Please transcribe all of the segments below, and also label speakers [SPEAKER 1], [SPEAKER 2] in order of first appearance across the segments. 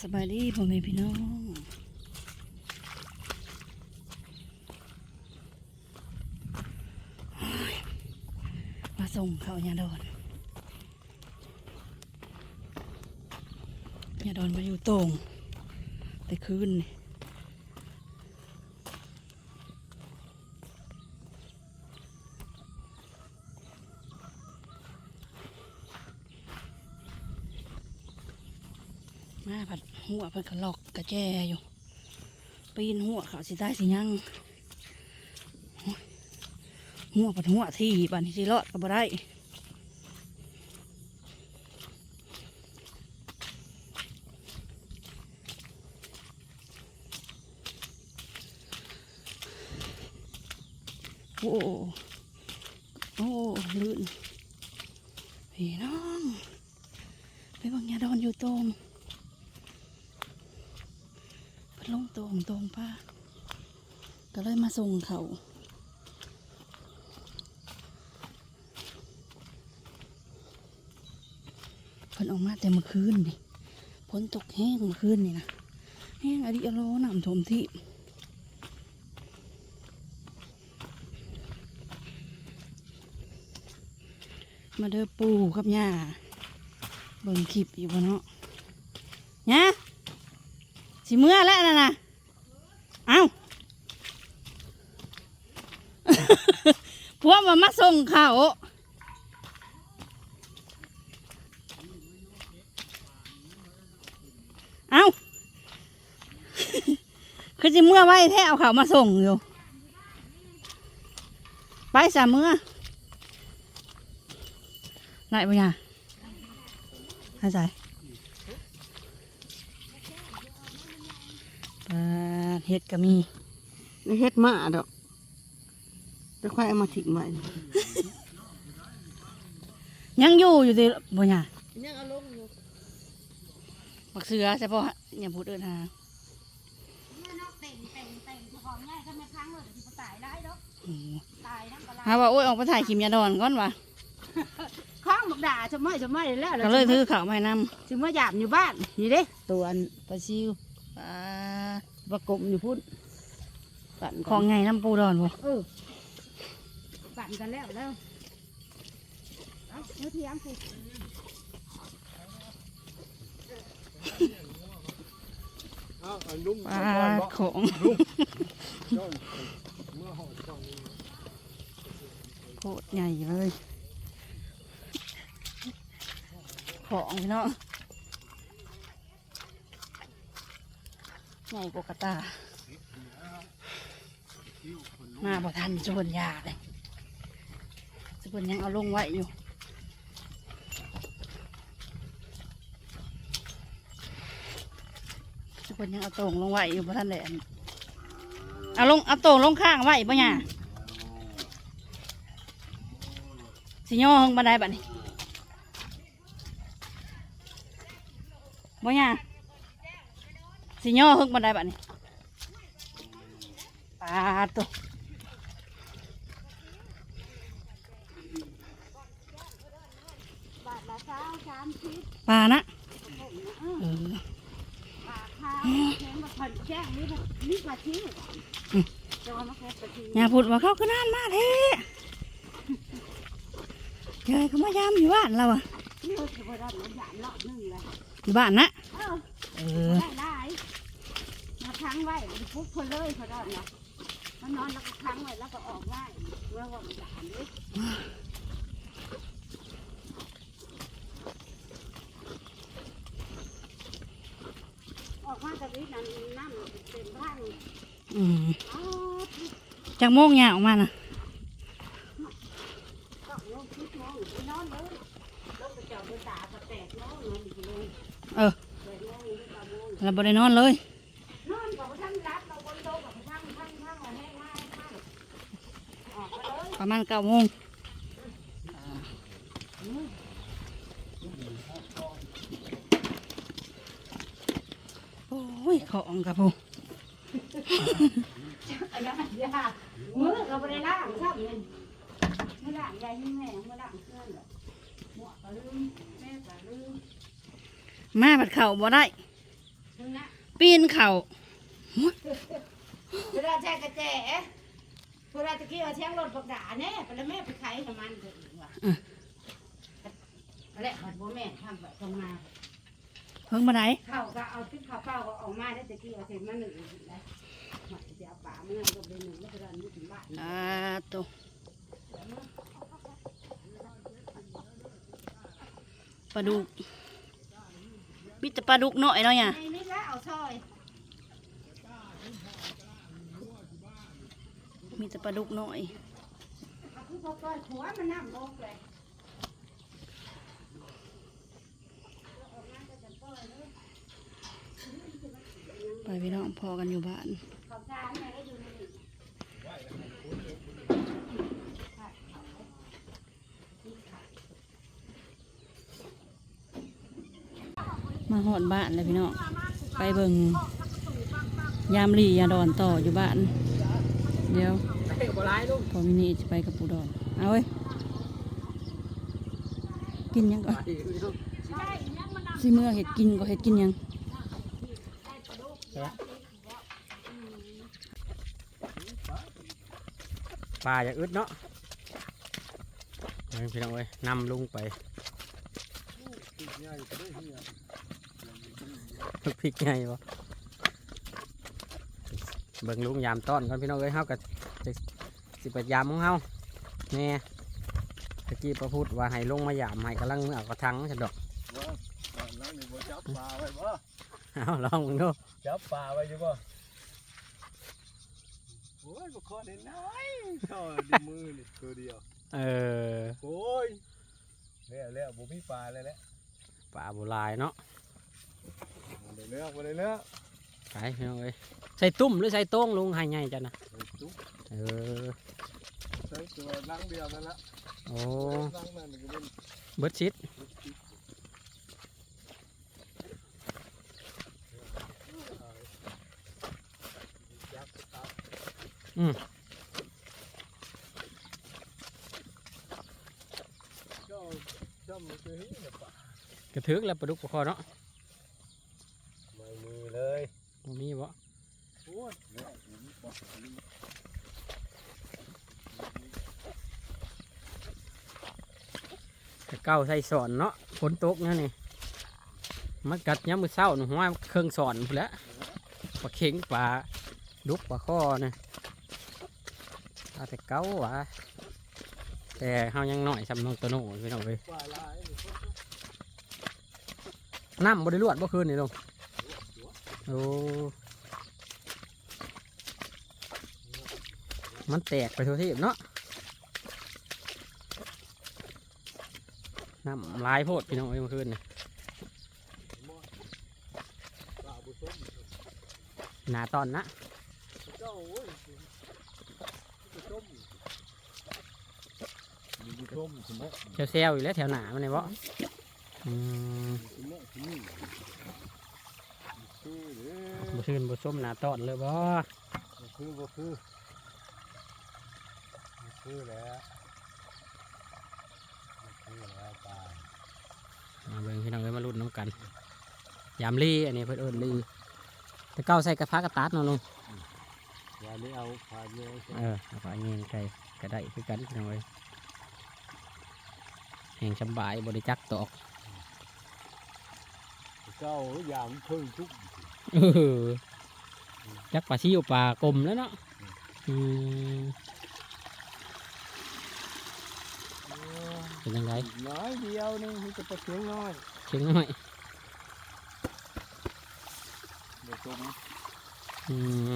[SPEAKER 1] สบายดีพ่อแม่พี่น้องมาส่งเขายาดอนยาดอนมาอยู่ตรง แต่คืนนี่มาผัด หัวเพิ่นกระลอกกระแจอยู่ปีนหัวเขาสิได้สิยังหัวผัดหัวที่บันที่รอดก็บ่ได้โอ้โอ้ลื่นพี่น้องไปบังยาดอนอยู่ตรง พัดลงตรงตรงป้าก็เลยมาส่งเขาเพิ่นออกมาแต่เมื่อคืนนี่ฝนตกแห้งเมื่อคืนนี่นะแห้งอะดิอโลน้ำท่วมที่มาเด้อปูกับย่าเบิ่งคลิปอยู่บ่เนาะย่า สิเมื่อแล้วนะนะเอ้าพวกมันมาส่งเขาเอ้าคือสิเมื่อไว้แท้เอาเขามาส่งอยู่ ไปสามเมื่อไหนบ่ยาให้ใจ ปลา เห็ดก็มี
[SPEAKER 2] ไม่เฮ็ดมาดอกจะค่อยเอามาทิ้งไว้
[SPEAKER 1] ยังอยู่อยู่ดีบ่เนี่ย
[SPEAKER 2] ยังเอาลงอยู่
[SPEAKER 1] บักเสือใช่ปะอย่าพูดเดินหา
[SPEAKER 3] แต่งแต่งแต่งของง่ายก็ไม่พังเลยที่ตายได้ดอก
[SPEAKER 1] อืม
[SPEAKER 3] ตายทั้งปลา
[SPEAKER 1] หาว่าโอ้ยออกไปถ่ายขิมยาดอนก่อนวะ
[SPEAKER 2] ข้างบักด่าจะไม่จะไม่แล้ว
[SPEAKER 1] ก็เลยถือเขาวมาให้น
[SPEAKER 2] ถึงมาหยามอยู่บ้านนี่เด้ตัวอันปลาซิวำ
[SPEAKER 1] ปลา
[SPEAKER 2] ประกบอยู่พุ่นปั่น
[SPEAKER 1] ของไงน้ำปูดอนบ่
[SPEAKER 2] เออปั่นกันแล้วแล้วเอาเนื้อเทียมสิ
[SPEAKER 4] อ้าวอันนุ่ม
[SPEAKER 1] ปลา
[SPEAKER 4] ก่อนบ่
[SPEAKER 1] ของ
[SPEAKER 4] ย้อนเมื่อหอดก่อน
[SPEAKER 1] โคตรใหญ่เลย ของพี่น้อง ใหญ่กว่ากระตา มาบ่ทันจนยาเลยจนยังเอาลงไว้อยู่ทุกคนยังเอาต่งลงไว้อยู่บ่ท่านเลยเอาลงเอาต่งลงข้างไว้ป่ะเนี่ยสิย่อห้องบันไดบัดนี้บ่เนี่ย สิย่อห้องบันไดบัดนี้ปาดตัว
[SPEAKER 3] บาทละเช้าสามสิบ
[SPEAKER 1] ปลานะเออ
[SPEAKER 3] บาทข้าวแข็งมาผ่อนแจ้งนี่นี่มาทิ้งจะว่ามาแค่ปทิ้ง
[SPEAKER 1] อย่าพูดว่าเขาก็นานมากเท่ยายเขามายามอยู่บ้านเราอะ
[SPEAKER 3] นี่เราจะไปรอดหยาดรอบนึงเลย
[SPEAKER 1] อยู่บ้านนะ
[SPEAKER 3] เออ
[SPEAKER 1] เออ
[SPEAKER 3] ได้ได้มาค้างไว้ปุ๊บคนเลยเขารอดนะมันนอนแล้วก็ค้างไว้แล้วก็ออกง่ายเมื่อวันหยาดนี้ออกมาจากนี้นั่นน้ำเต็มร่าง
[SPEAKER 1] อืม
[SPEAKER 3] อ๋อ
[SPEAKER 1] จากโมงยางออกมานะ
[SPEAKER 3] ก็ลงคิดมองไปนอนเลยลงไปเจาะไปตากระแตกนอนนอนอีกเลย
[SPEAKER 1] เออ
[SPEAKER 3] แตกนอนอยู่ตาโมง
[SPEAKER 1] เราบ่ได้นอนเลย ประมาณเก้าโมงโอ้ยของกับผม
[SPEAKER 3] อันนั้นยามือเราไปล่างชอบเลยมือล่างยายยิ่งแม่มือล่างเพื่อนหรอกหมวกก็ลืมแม่ก็ลืมแมา
[SPEAKER 1] ผัดเข่าบ่ได้ ปีนเข่า
[SPEAKER 3] เวลาแช่กระแจ เวลาตะกี้เอาเชียงรถบักด่าแน่ไปแล้วแม่ไปขายกับมันเถอะอีกว่ะแล้วมันบ่แม่นทำแบบตรงมา
[SPEAKER 1] เพิ่งมาไหน
[SPEAKER 3] ข้าวก็เอาติ๊กข้าวเปล่าก็ออกมาได้ตะกี้เอาเสร็จมาหนึ่งได้หมัจะเอาป่ามันลงไปหนึ่งแล้วก็ดันนี่ถึงบ้าน
[SPEAKER 1] อ่าตัวปลาดุกมีแต่ปลาดุกน้อยเนาะเนี่ย
[SPEAKER 3] ในนี้แล้วเอาซอย
[SPEAKER 1] มีแต่ปลาดุกน้อย
[SPEAKER 3] เอาคือพอก้อนหัวมันน้ำลงเลย
[SPEAKER 1] ไปพี่น้องพอกันอยู่บ้านมาหอดบ้านเลยพี่น้องไปเบิ่งยามลียาดอนต่ออยู่บ้าน เดี๋ยวพอมินี่จะไปกับปูดอนเอาเว้ยกินหยังก่อนสิเมื่อเห็ดกินก็เห็ดกินหยัง
[SPEAKER 5] ปลาอย่าอึดเนาะเอาพี่น้องเอ้ยนำลุงไป
[SPEAKER 4] ง่ายก็ได้เฮีย
[SPEAKER 5] พริกไงวะ เบิ่งลุงยามต้อนก่อนพี่น้องเอ้ยเฮากับสิไปยามของเฮาแน่ตะกี้พระพูดว่าให้ลงมายามให้กำลังเอากระทังฉันดอก
[SPEAKER 4] ลังบ่จับปลาไว้บ่
[SPEAKER 5] เอาลองมึงดู
[SPEAKER 4] จับปลาไว้อยู่บ่โอ้ยบ่คอได้น้อยเท่าดีมือนี่ตัวเดียว
[SPEAKER 5] เออ
[SPEAKER 4] โอ้ยแล้วแล้วบ่มีปลาแล้วแหละ
[SPEAKER 5] ปลาโบรายเนาะ
[SPEAKER 4] บ่ได้เลือกบ่ได้เลือก
[SPEAKER 5] ไปพี่น้องเอ้ย ใส่ตุ้มหรือใส่โต้งลุงให้ไงจ้ะนะ
[SPEAKER 4] ไอ้ตุ๊ก
[SPEAKER 5] เออ
[SPEAKER 4] ใส่ตัวหลังเดียวนั่นละ
[SPEAKER 5] โอ้
[SPEAKER 4] หลังนั่นก็เป็น
[SPEAKER 5] เบิดชิด
[SPEAKER 4] จับตับ
[SPEAKER 5] อืม
[SPEAKER 4] เจ้าจำมันคือเฮียปลาก
[SPEAKER 5] ระทึกแล้วปลาดุกปลาคอเนาะ
[SPEAKER 4] ไม่มีเลย
[SPEAKER 5] บ่มีบ่ เก้าใส่สอนเนาะฝนตกเนั่นนี่มันกัดย้ำมือเศร้าหนูว่าเครื่องสอนพู้นแล้วปลาเข็งปลาดุกปลาข้อเนี่ยเอาแต่เก้าวะแต่เฮายังหน่อยสำนองตัวโน่พี่น้องเว้ย
[SPEAKER 4] ปลยนี่
[SPEAKER 5] น้ำบริลวดเมื่อคืนนี่ลงโอ้ มันแตกไปทั่วที่เนาะน้ำลายโพดพี่น้องเอ้ยเมื่อคืนนี่หนาตอนนะ
[SPEAKER 4] เจ้าโอ้ยบุส้มมีบุส้มสมมติ
[SPEAKER 5] เซลอยู่แล้วแถวหนามันนี่บ่บ่ชื่นบ่ส้มหนาตอนเลยบ่
[SPEAKER 4] อคือบ่คือบ่ คือแล้วบ่คือแล้วปลา
[SPEAKER 5] มาเบิ่งพี่น้องเอ้ยมาลุ้นน้ำกันยามลีอันนี้เพิ่นเอิ้นลีแต่เก้าใส่กระพากระตัดเนาะลุง
[SPEAKER 4] วันนี้เอาปลาเนื้อใส่
[SPEAKER 5] เออเอาไปเงี้ยไก่ก็ได้คือกันพี่น้องเอ้ยแห่งสำบายบริจักตอก
[SPEAKER 4] เจ้ายามเพิ่งทุก
[SPEAKER 5] เออจักปลาชิวปลากลมแล้วเนาะอืม เป็นยังไง
[SPEAKER 4] น้อยเดียวนึงมันจะปลาเสียงน้อย
[SPEAKER 5] เชียงน้อย
[SPEAKER 4] บ่สม
[SPEAKER 5] อื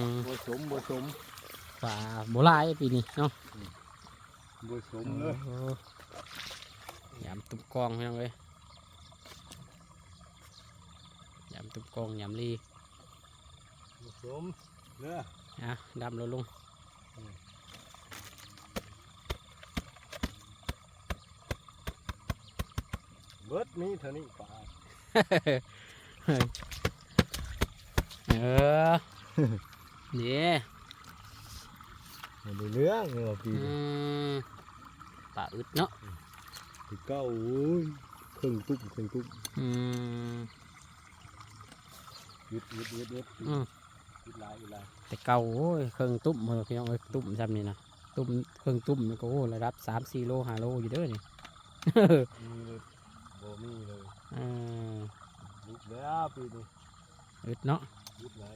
[SPEAKER 5] ม
[SPEAKER 4] บ่สมบ่สม
[SPEAKER 5] ปลาโบราณปีนี้เนาะ
[SPEAKER 4] บ่สมเลย
[SPEAKER 5] โอ้ยามตุบกองพี่น้องเอ้ยยามตุบกองยามลี
[SPEAKER 4] บ่สมเด้อ
[SPEAKER 5] อะดำแล้วลุง
[SPEAKER 4] เบิดมีเท่านี้ปลา
[SPEAKER 5] เออเดี๋ยว
[SPEAKER 4] บ่ได้เรื่องเนาะปี
[SPEAKER 5] อืมปลาอึดเนาะ
[SPEAKER 4] ที่เก้าโอ้ยครึ่งตุ้มครึ่งตุ้ม
[SPEAKER 5] อืม
[SPEAKER 4] ยึดยึดยึดยึด
[SPEAKER 5] อืม
[SPEAKER 4] ยึดลายยึดลาย
[SPEAKER 5] แต่เก่าโอ้ยเครื่องตุ้มเออพี่น้องเอ้ยตุ้มจำนี่นะตุ้มเครื่องตุ้มนี่ก็โอ้ระดับสามสี่โลห้าโลอยู่เด้อนี่
[SPEAKER 4] มีเลยโบมีเลย
[SPEAKER 5] เออ
[SPEAKER 4] ยึดแล้วปีนี้
[SPEAKER 5] อึดเนาะ
[SPEAKER 4] ยึดเลย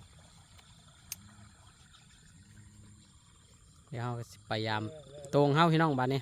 [SPEAKER 5] เดี๋ยวเราก็สิพยายามตรงเฮาพี่น้องบ้านนี้